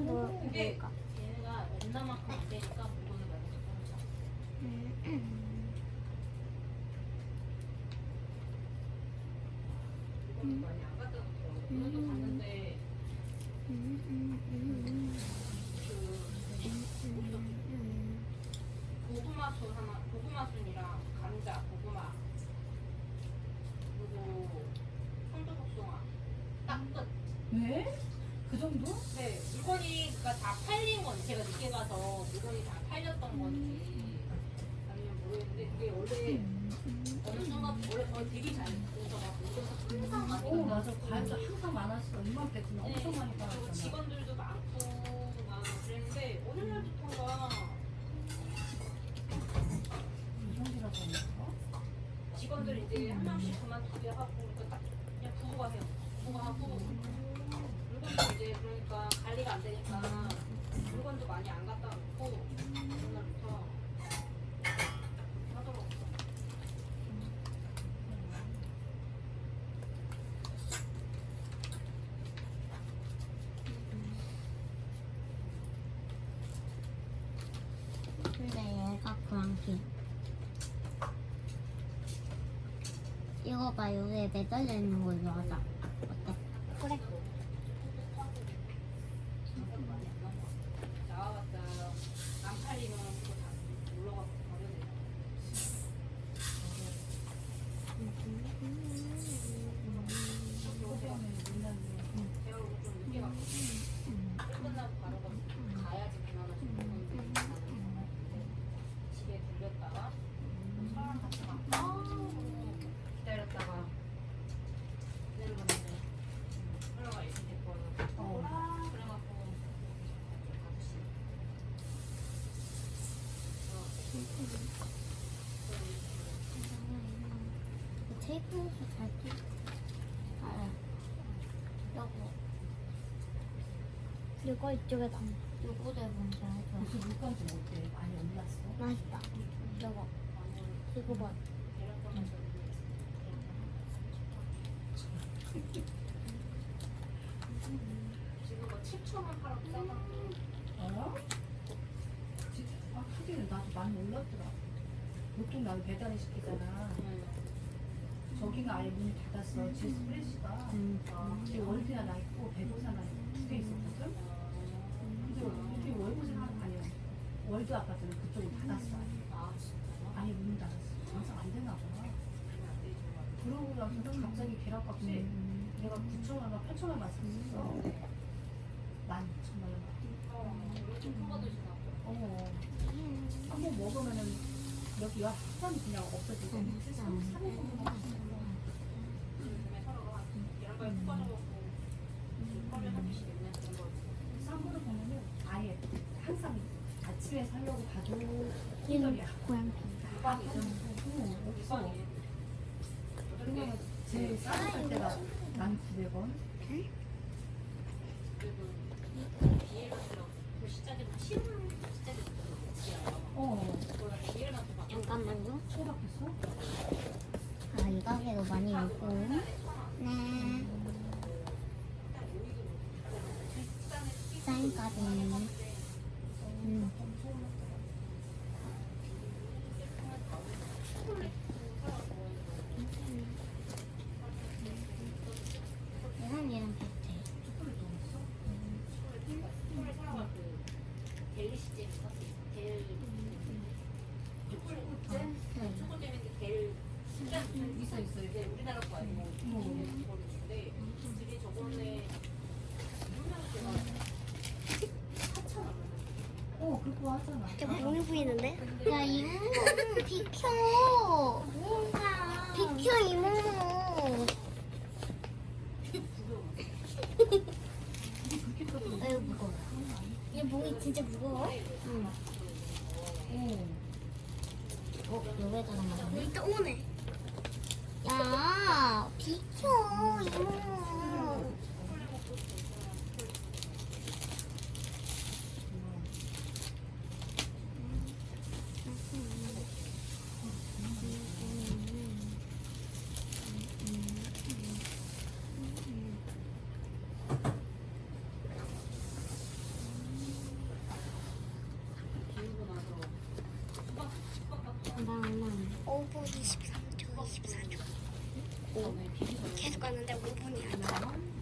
뭐. 뭐? 얘네가 얼마만큼 안 되니까 물건을 많이 줬죠. 물건을 많이 안 갖다 놓더라고요. 오늘도 갔는데 그 고구마 순 하나, 고구마 순이랑 감자, 고구마 그리고 손두복숭아 딱 끝. 왜? 그 정도? 네, 물건이 그러니까 다 팔린 건지 제가 늦게 가서 물건이 다 팔렸던 건지 아니면 모르겠는데 그게 원래 어느 순간 원래 거의 되게 잘 오셔가지고 그래서 항상 많이 오. 맞아. 과일도 항상 많았어. 이맘때 그냥 네, 엄청 많이 그리고 팔았잖아. 직원들도 많고 막 그랬는데 어느 날부터인가 이정지라고 하니까. 직원들 이제 한 명씩 그만두게 하고 그러니까 이제 그러니까 관리가 안 되니까 물건도 많이 안 갖다 놓고 어느 날부터 하더라고요. 근데 얘가 고양이. 이거 봐, 여기에 매달려 있는 거 이거 하자. 어때? 그래. 나와봤자 안 팔리면 그거 다 올라가서 버려야 돼. 처음에 맨날 제가 오늘 좀 늦게 갔거든요. 끝나고 바로 가- 가야지 그나마 좀 먹는데 집에 들렸다가 차랑 같이 가. 아, 기다렸다가 기다렸는데 흘러가 있을 때 거는 어. 그래갖고 아저씨 테이프에서 잘 끼. 알아. 여보. 이거 이쪽에 담. 요거 대본 잘 해줘. 무슨 물건지 어때? 많이 올랐어? 맛있다. 여보. 이거 봐. 지금 뭐 7초만 팔아도 싸다. 어? 진짜 아 하기는 나도 많이 올랐더라. 보통 나도 배달을 시키잖아. 저기가 아예 문이 닫았어. 제 스프레시가. 음. 이게 월드 하나 있고 배고사 하나 두개 있었거든. 근데 여기 월고사 하나 아니야. 월드 아파트는 그쪽을 닫았어. 아? 아예 문 닫았어. 장사 안 되나 봐. 그러고 나서는 갑자기 계란값이 음. 내가 9천 원과 8천 원 말씀했어. 12,000원 원. 어, 요즘 커버 드시나 보다. 어. 한 번 먹으면은 여기 확산 그냥 없어지고 음. 3일 정도 요즘에 서로가 계란밥에 푹 빠져갖고 펄을 하듯이 맨날 그런 거 싼 거를 보면은 아예 항상 아침에 살려고 봐도. 고양이. 이상해. 그러면 제일 싼살 때가 1,900원. 그리고 비엘라스라고 그 시작이 시험 시작이 어. 비엘라스 막 잠깐만요. 소박했어? 아, 이 가게도 많이 있고. 네. 사인까지. 음. 얘는 얘랑 비슷해. 초콜릿 넣었어? 초콜릿 사러 그 델리 시잼 있었지. 델 초콜릿 잼? 네. 초코잼인데 델 진짜 있어, 있어. 이제 우리나라 거 아니고 음. 초콜릿인데 둘이 저번에 유명할 때가 4천 원. 하잖아. bon해 보이는데? 야, 이모는 비켜! 비켜, 이모! 아유, 무거워. 얘 목이 진짜 무거워? 응. 어. 어, 여기다가 말하네. 또 오네. 야, 비켜, 이모. 5분 23초, 24초. 계속 가는데 5분이 아니야.